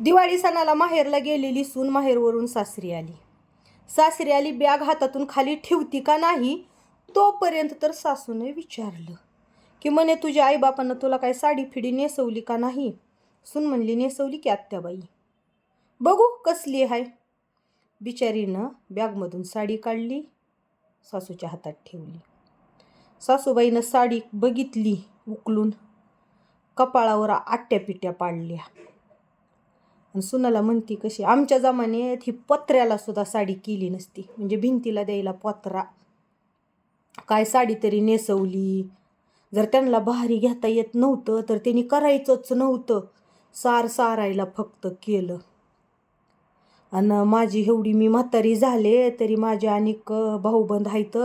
दिवाळी सणाला माहेरला गेलेली सून माहेरवरून सासरी आली. सासरी आली बॅग हातातून खाली ठेवती का नाही तोपर्यंत तर सासूने विचारलं की म्हणे तुझ्या आईबापानं तुला काय साडी फिडी नेसवली का नाही? सून म्हणली नेसवली की आत्याबाई. बघू कसली आहे. बिचारीनं बॅगमधून साडी काढली सासूच्या हातात ठेवली. सासूबाईनं साडी बघितली उकलून कपाळावर आट्या पिट्या पाडल्या. आणि सुनाला म्हणती कशी आमच्या जमान्यात ही पत्र्याला सुद्धा साडी केली नसती. म्हणजे भिंतीला द्यायला पत्रा. काय साडी तरी नेसवली. जर त्यांना भारी घेता येत नव्हतं तर त्यांनी करायचंच नव्हतं. सार सारायला फक्त केलं. आणि माझी एवढी मी म्हातारी झाले तरी माझे अनेक भाऊबंद आहेत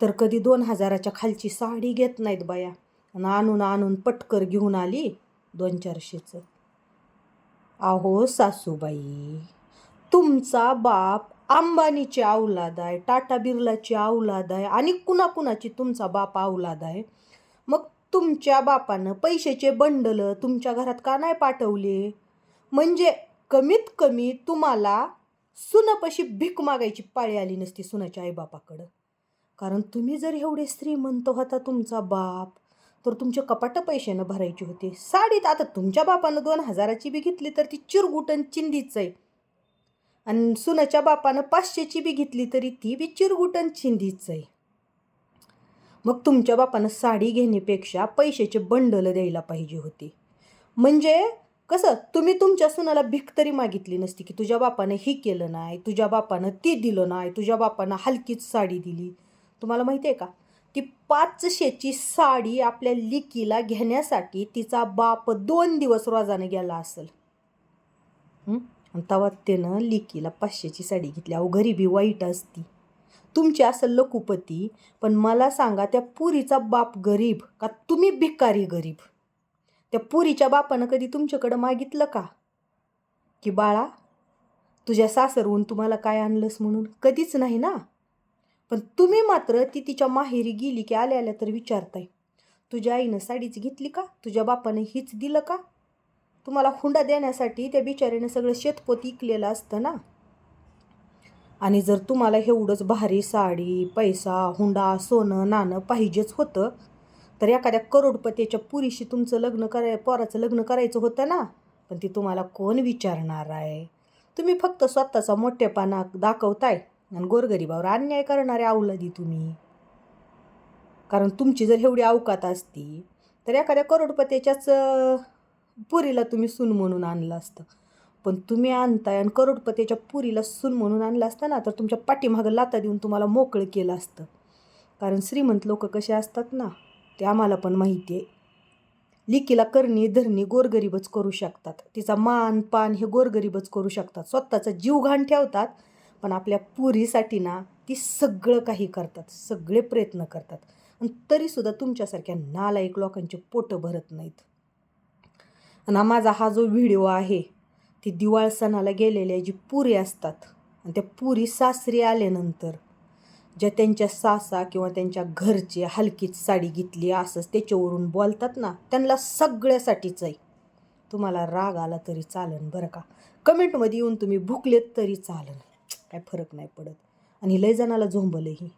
तर कधी दोन हजाराच्या खालची साडी घेत नाहीत बाया. आणि आणून आणून पटकर घेऊन आली दोन चारशेचं. अहो सासूबाई तुमचा बाप अंबानीची औलाद आहे टाटा बिर्लाची औलाद आहे आणि कुणाकुणाची तुमचा बाप औलाद आहे. मग तुमच्या बापानं पैशाचे बंडल तुमच्या घरात का नाही पाठवले? म्हणजे कमीत कमी तुम्हाला सुनापाशी भीक मागायची पाळी आली नसती सुनाच्या आईबापाकडं कारण तुम्ही जर एवढे श्रीमंत होता तुमचा बाप तर तुमचे कपाट पैशानं भरायची होती. साडीत आता तुमच्या बापानं दोन हजाराची बी घेतली तर ती चिरगुटन चिंधीच आहे. आणि सुनाच्या बापानं पाचशेची बी घेतली तरी ती बी चिरगुटन चिंधीच आहे. मग तुमच्या बापानं साडी घेण्यापेक्षा पैशाचे बंडल द्यायला पाहिजे होती. म्हणजे कसं तुम्ही तुमच्या सुनाला भीक तरी मागितली नसती की तुझ्या बापानं ही केलं नाही तुझ्या बापानं ती दिलं नाही तुझ्या बापानं हलकीच साडी दिली. तुम्हाला माहिती आहे का? ती पाचशेची साडी आपल्या लिकीला घेण्यासाठी तिचा बाप दोन दिवस रोजाने गेला असेल. आणि तेव्हा त्यानं लिकीला पाचशेची साडी घेतली. अहो गरिबी वाईट असती. तुमची असेल लकुपती पण मला सांगा त्या पुरीचा बाप गरीब का तुम्ही भिकारी गरीब? त्या पुरीच्या बापानं कधी तुमच्याकडं मागितलं का? की बाळा तुझ्या सासरहून तुम्हाला काय आणलंस म्हणून? कधीच नाही ना? पण तुम्ही मात्र ती तिच्या माहेरी गेली की आल्या आल्या तर विचारताय. तुझ्या आईनं साडीच घेतली का? तुझ्या बापानं हीच दिलं का? तुम्हाला हुंडा देण्यासाठी त्या बिचारीनं सगळं शेतपोत इकलेलं असतं ना? आणि जर तुम्हाला एवढंच भारी साडी पैसा हुंडा सोनं नाणं पाहिजेच होतं तर एखाद्या करोडपतीच्या पुरीशी तुमचं लग्न कराय पोराचं लग्न करायचं होतं ना? पण ती तुम्हाला कोण विचारणार आहे? तुम्ही फक्त स्वतःचा मोठेपणा दाखवताय. आणि गोरगरिबावर अन्याय करणारे अवलादी तुम्ही. कारण तुमची जर एवढी अवकात असती तर एखाद्या करोडपतीच्याच पुरीला तुम्ही सून म्हणून आणलं असतं. पण तुम्ही आणताय आणि करोडपतीच्या पुरीला सून म्हणून आणलं असतं ना तर तुमच्या पाठीमागं लाता देऊन तुम्हाला मोकळं केलं असतं. कारण श्रीमंत लोक कसे असतात ना ते आम्हाला पण माहिती आहे लिकीला करणी धरणी गोरगरीबच करू शकतात. तिचा मान पान हे गोरगरीबच करू शकतात. स्वतःचा जीव घाण ठेवतात पण आपल्या पुरीसाठी ना ती सगळं काही करतात सगळे प्रयत्न करतात. आणि तरीसुद्धा तुमच्यासारख्या नालायक लोकांचे पोटं भरत नाहीत. आणि माझा हा जो व्हिडिओ आहे ती दिवाळ सणाला गेलेल्या जी पुरी असतात आणि त्या पुरी सासरी आल्यानंतर ज्या त्यांच्या सासा किंवा त्यांच्या घरचे हलकीच साडी घेतली असंच त्याच्यावरून बोलतात ना त्यांना सगळ्यासाठीच आहे. तुम्हाला राग आला तरी चालन बरं का. कमेंटमध्ये येऊन तुम्ही भुकलेत तरी चालन. काय फरक नाही पडत. आणि लय जणाला झोंबलंही